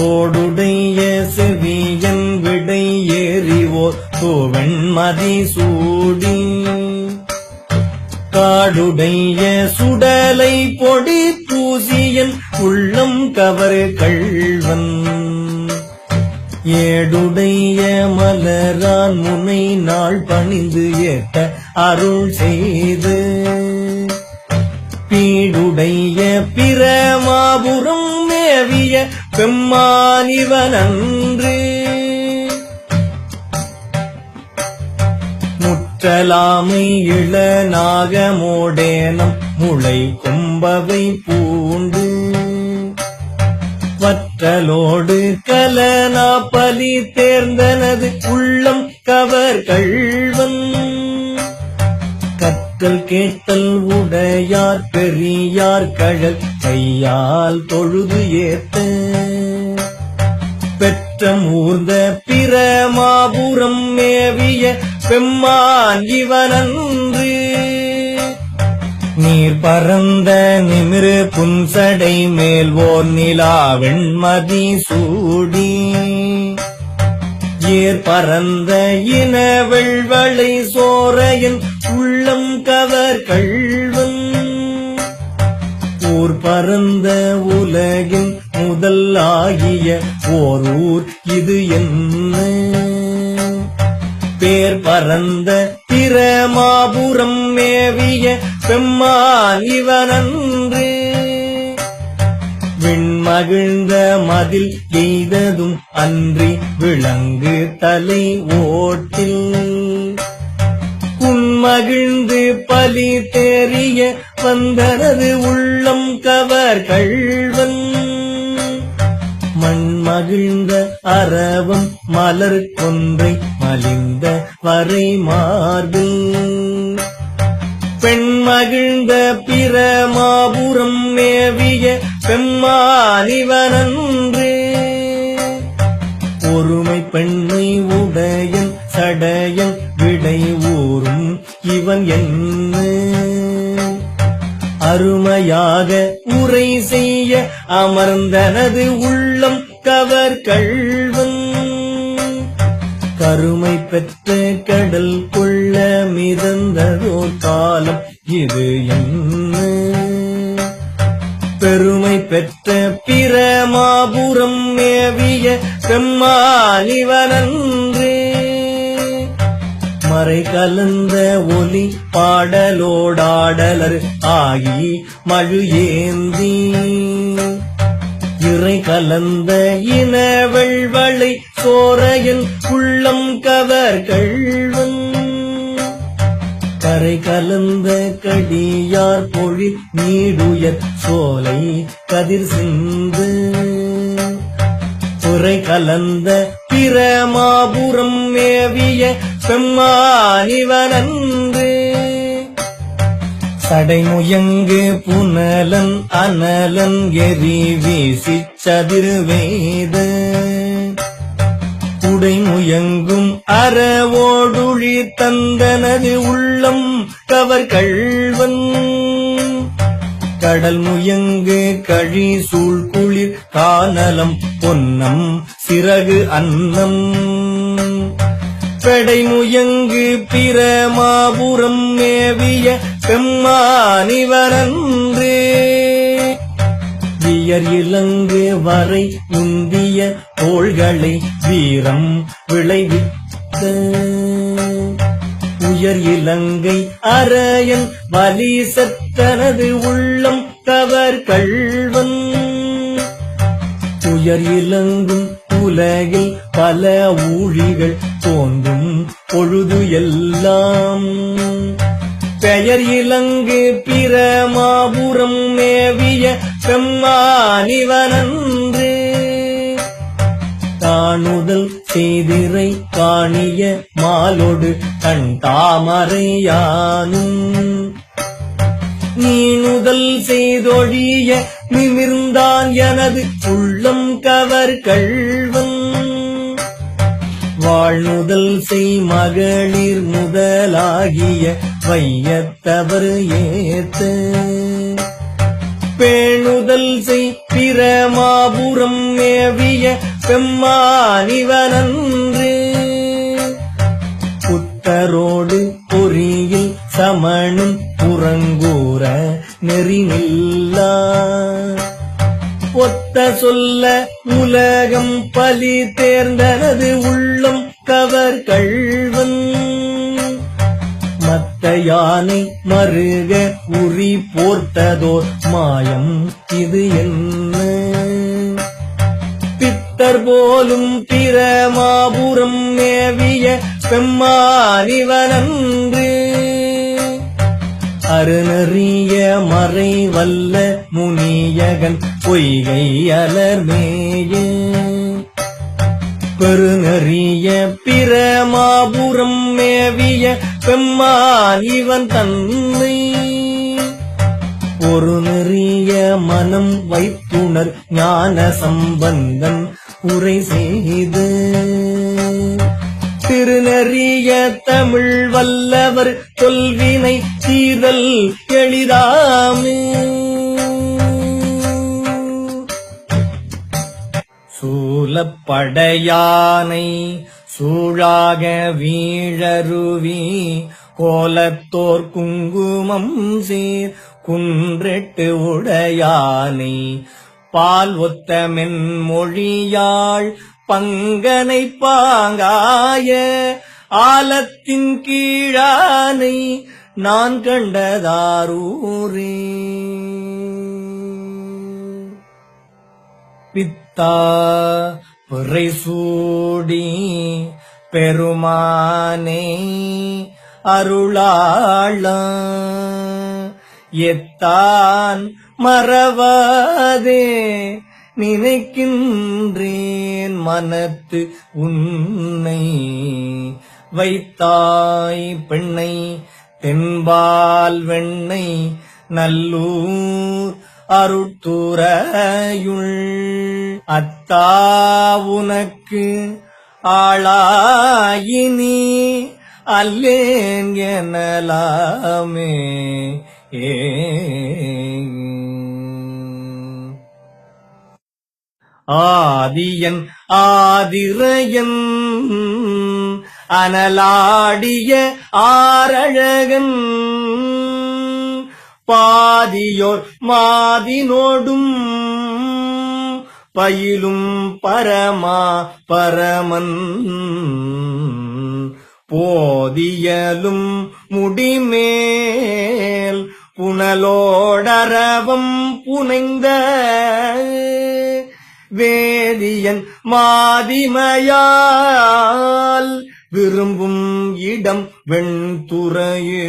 தோடுடைய செவியன் விடை ஏறிவோர் தோவெண்மதி சூடி. காடுடைய சுடலை பொடி பூசியன் உள்ளம் கவர் கள்வன். ஏடுடைய மலரான் முனை நாள் பணிந்து ஏற்ற அருள் செய்து. பீடுடைய பிரமாபுரம் மேவிய பெம்மானிவனன்று முற்றலாமை இள நாகமோடேனம் முளை கொம்பவை பூண்டு. வற்றலோடு கலனா பலி தேர்ந்தனது உள்ளம் கவர் கள்வன் கற்றல் கேட்டல் உடையார் பெரியார் கழல் கையால் தொழுது ஏத்த. பெற்ற மூர்ந்த பிற மாபுரம் மேவிய பெம்மான் இவனன்று. நீர் பரந்த நிமிரு புன்சடை மேல் ஓர் நிலா வெண்மதி சூடி. ஏர் பரந்த இன வெள்வளை சோரையின் உள்ளம் கவர் கள்வன் ஊர் பரந்த உலகின் முதல் ஆகிய ஓர் ஊர் இது என்ன? பேர் பரந்த திரமாபுரம் மேவிய பெம்மான் இவனன் விண்மகிழ்ந்த மதில் எய்ததும் அன்றி விளங்கு தலை ஓட்டில். மகிழ்ந்து பலி தேறிய வந்தனது உள்ளம் கவர் கள்வன். மண் மகிழ்ந்த அரவம் மலர் கொன்றை மலிந்த வரை மார்பில். பெண் மகிழ்ந்த பிரமாபுரம் மேவிய பெம்மானிவனன்று ஒருமை பெண்ணை உடையன் சடையன் விடை ஊரும் இவன் என்ன? அருமையாக உரை செய்ய அமர்ந்தனது உள்ளம் கவர் கள்வன். கருமை பெற்ற கடல் கொள்ள மிதந்ததோ காலம் இது என்ன? பெற்ற பிரமாபுரம் மேவிய பெம்மானிவனன்று மறை கலந்த ஒலி பாடலோடாடலர் ஆகி மழு ஏந்தி. இறை கலந்த இன வெள்வளை சோரையன் உள்ளம் கவர்கள் கரை கலந்த கடியார் பொழி நீடுயர் சோலை கதிர் சிந்து. துறை கலந்த பிரமாபுரம் மேவிய பெம்மானிவனன்று சடைமுயங்கு புனலன் அனலன் எரி வீசி சதிர்வேது. உடைமுயங்கும் அறவோ அறவோடுழி தந்தனது உள்ளம் கவர் கள்வன். கடல் முயங்கு கழி சூழ் குளிர் காணலம் பொன்னம் சிறகு அன்னம். பெடை முயங்கு பிரமாபுரம் மேவிய பெம்மானிவனன்று வியர் இலங்கு வரை உந்திய தோள்களை வீரம் விளைவித்த. உயர் இலங்கை அரையன் வலிசத்தனது உள்ளம் தவர் கள்வன். உயர் இலங்கும் உலகில் பல ஊழிகள் தோன்றும் பொழுது எல்லாம். பெயர் இலங்கு பிரமாபுரம் மேவிய பெம்மானிவனன்று தானுதல் செய்திரை காணிய மாலோடு கண் தாமரையானும். நீனுதல் செய்தொழிய நிமிர்ந்தான் எனது உள்ளம் கவர் கள்வன். வாழ்நுதல் செய் மகளிர் முதலாகிய வையத்தவர் ஏத்து. பேணுதல் செய் பிரமாபுரம் மேவிய பெம்மானிவனன்று. புத்தரோடு பொறியில் சமணும் புறங்கூற நெறிநில்லா. ஒத்த சொல்ல உலகம் பலி தேர்ந்தனது உள்ளம் கவர் கழ்வ மத்த யானை மருக உரி போர்த்ததோர் மாயம். இது என்ன? பித்தர் போலும் பிரமாபுரம் மேவிய பெம்மானிவனன்று அருணறிய மறை வல்ல முனியகன் பொய்கை அலர்மேயே. பெருநறிய பிரமாபுரம் மேவிய பெம்மான் இவன் தன்னை. ஒரு நெறிய மனம் வைத்துணர் ஞான சம்பந்தன் உரை செய்து. திருநறிய தமிழ் வல்லவர் தொல்வினை தீதல் எளிதாமே. சூலப்படையானை சூழாக வீழருவி கோலத்தோர் குங்குமம் சீர் குன்றெட்டு உடையானை. பால் ஒத்த மென்மொழியாள் பங்கனை பாங்காய ஆலத்தின் கீழானை நான் கண்டதாரூரே. பித்தா பிறை சூடி பெருமானே அருளாள எத்தான் மறவாதே நினைக்கின்றேன் மனத்து உன்னை வைத்தாய் பெண்ணை தென்பால் வெண்ணை நல்லூர் அருட்டுரையுள் அத்தா உனக்கு ஆளாயினி அல்லேன் எனலாமே. ஏ ஆதியன் ஆதிரையன் அனலாடிய ஆரழகன் பாதியோர் மாதினோடும் பயிலும் பரமா பரமன். போதியலும் முடிமேல் புனலோடரவம் புனைந்த வேதியன் மாதிமையால் விரும்பும் இடம் வெண்துறையே.